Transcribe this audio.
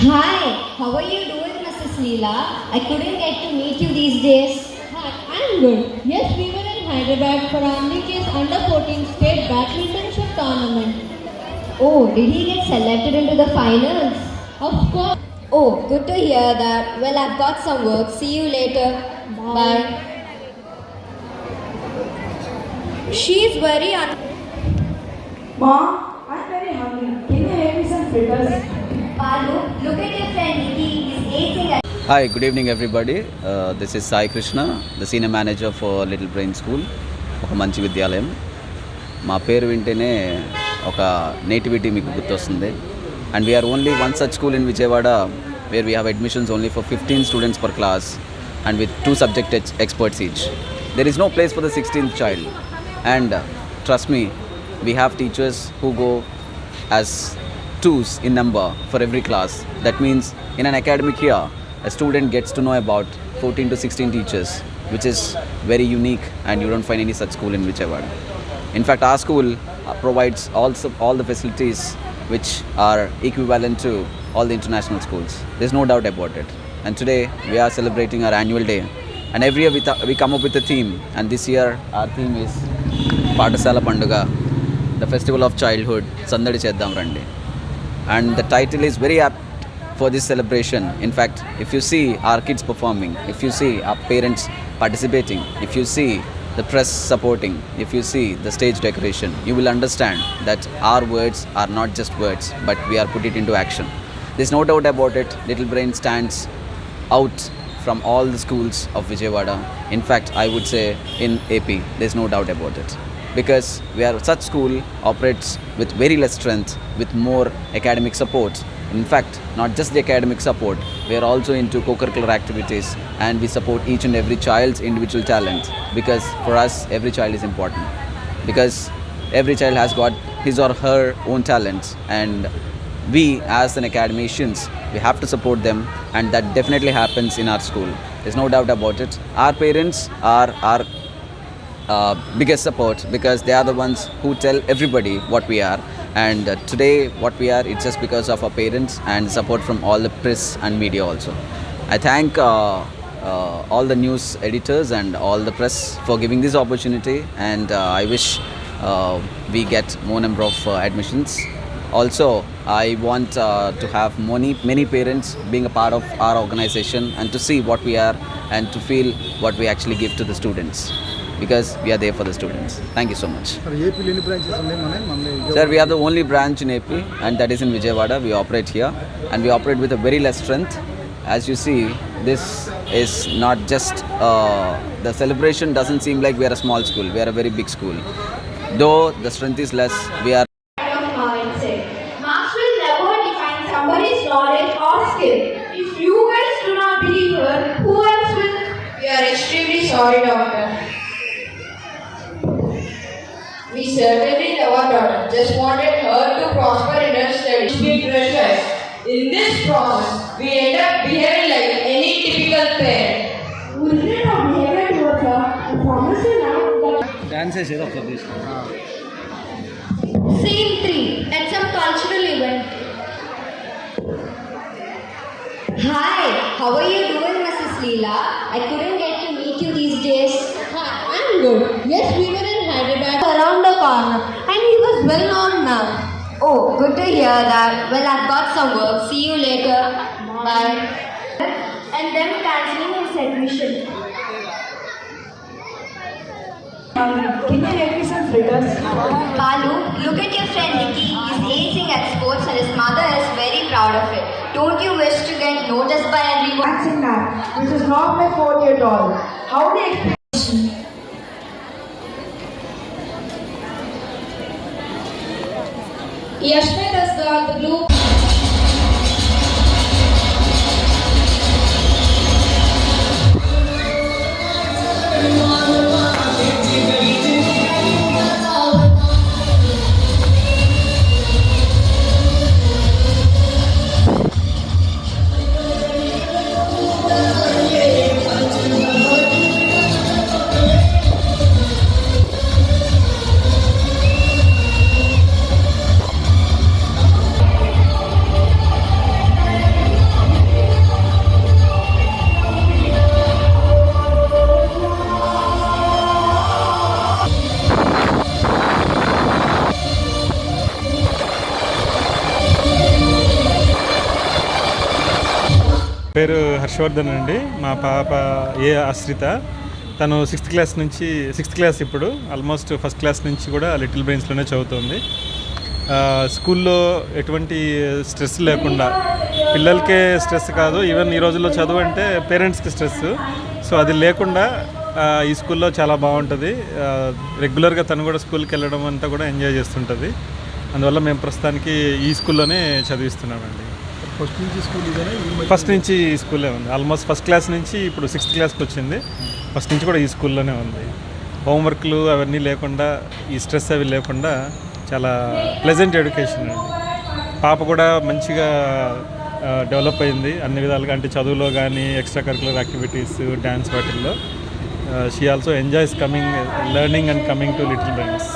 Hi, how are you doing, Mrs. Leela? I couldn't get to meet you these days. Hi, I'm good. Yes, we were in Hyderabad for Amrike's under 14 state badmintonship tournament. Oh, did he get selected into the finals? Of course. Oh, good to hear that. Well, I've got some work. See you later. Bye. Bye. She's very un- Mom, I'm very hungry. Can you help me some fritters? Hi good at everybody friend Nikki. He's acing at. Hi, good evening everybody. Uh, this is Sai Krishna, the senior manager for Little Brain School, ఒక మంచి విద్యాలయం మా పేరు వింటేనే ఒక nativity మీకు గుర్తొస్తుంది and we're only one such school in Vijayawada where we have admissions only for fifteen students per class and with two subject experts each there is no place for the sixteenth child and trust me we have teachers who go as twos in number for every class. That means in an academic year, a student gets to know about 14 to 16 teachers, which is very unique and you don't find any such school in Vijayawada. In fact, our school provides also all the facilities which are equivalent to all the international schools. There's no doubt about it. And today we are celebrating our annual day. And every year we, th- we come up with a theme. And this year our theme is Patasala Panduga, the festival of childhood, Sandadi Cheddam Randi. And the title is very apt for this celebration. In fact, if you see our kids performing, if you see our parents participating, if you see the press supporting, if you see the stage decoration, you will understand that our words are not just words, but we are put it into action. There's no doubt about it. Little Brain stands out from all the schools of Vijayawada. In fact, I would say in AP, there's no doubt about it. Because we are such school operates with very less strength, with more academic support. In fact, not just the academic support, we are also into co-curricular activities and we support each and every child's individual talent. Because for us, every child is important. Because every child has got his or her own talents and we as an academicians we have to support them and that definitely happens in our school there's no doubt about it our parents are our uh, biggest support because they are the ones who tell everybody what we are. And uh, today what we are it's just because of our parents and support from all the press and media also. I thank uh, uh, all the news editors and all the press for giving this opportunity. And uh, i wish we get more number of admissions. Also i want to have many many parents being a part of our organization and to see what we are and to feel what we actually give to the students because we are there for the students. Thank you so much. Sir, we have the only branch in AP and that is in Vijayawada. We operate here and we operate with a very less strength. As you see, this is not just uh, the celebration doesn't seem like we are a small school. We are a very big school. Though the strength is less, we are If you guys do not believe her, who else will? We are extremely sorry, doctor. certainly never taught just wanted her to prosper in her studies, To be precious. In this promise, we end up behaving like any typical parent. We did not behave towards her. I promise you now that. Dance is here for this. Scene 3 at some cultural event. Hi, how are you doing, Mrs. Leela? I couldn't get to meet you these days. I'm good. Yes, we were around the corner and he was well known now. Oh, good to hear that. Well, I've got some work. See you later. Bye. and then cancelling his admission. Um, Can you make me some fritters? Balu, look at your friend Nikki. He's acing at sports and his mother is very proud of it. Don't you wish to get noticed by everyone? That's in. This is not my fault at all. How do పేరు హర్షవర్ధన్ అండి. మా పాప ఏ ఆశ్రిత. తను sixth class నుంచి sixth class ఇప్పుడు almost first class నుంచి కూడా లిటిల్ బ్రెయిన్స్లోనే చదువుతుంది. స్కూల్లో ఎటువంటి స్ట్రెస్ లేకుండా పిల్లలకే స్ట్రెస్ కాదు ఈవెన్ ఈ రోజుల్లో చదువు అంటే పేరెంట్స్కి స్ట్రెస్. సో అది లేకుండా ఈ స్కూల్లో చాలా బాగుంటుంది. రెగ్యులర్గా తను కూడా స్కూల్కి వెళ్ళడం అంతా కూడా ఎంజాయ్ చేస్తుంటుంది. అందువల్ల మేము ప్రస్తుతానికి ఈ స్కూల్లోనే చదివిస్తున్నామండి. ఫస్ట్ నుంచి స్కూల్ ఇదేనా? ఈ మధ్య- ఫస్ట్ నుంచి ఈ స్కూల్లో ఉంది. ఆల్మోస్ట్ ఫస్ట్ క్లాస్ నుంచి ఇప్పుడు సిక్స్త్ క్లాస్కి వచ్చింది. ఫస్ట్ నుంచి కూడా ఈ స్కూల్లోనే ఉంది. హోంవర్క్లు అవన్నీ లేకుండా ఈ స్ట్రెస్ అవి లేకుండా చాలా ప్లెజెంట్ ఎడ్యుకేషన్ అండి. పాప కూడా మంచిగా డెవలప్ అయింది. అన్ని విధాలుగా అంటే చదువులో కానీ ఎక్స్ట్రా కరికులర్ యాక్టివిటీస్ డ్యాన్స్ వాటిల్లో. She also enjoys coming learning and coming to little brains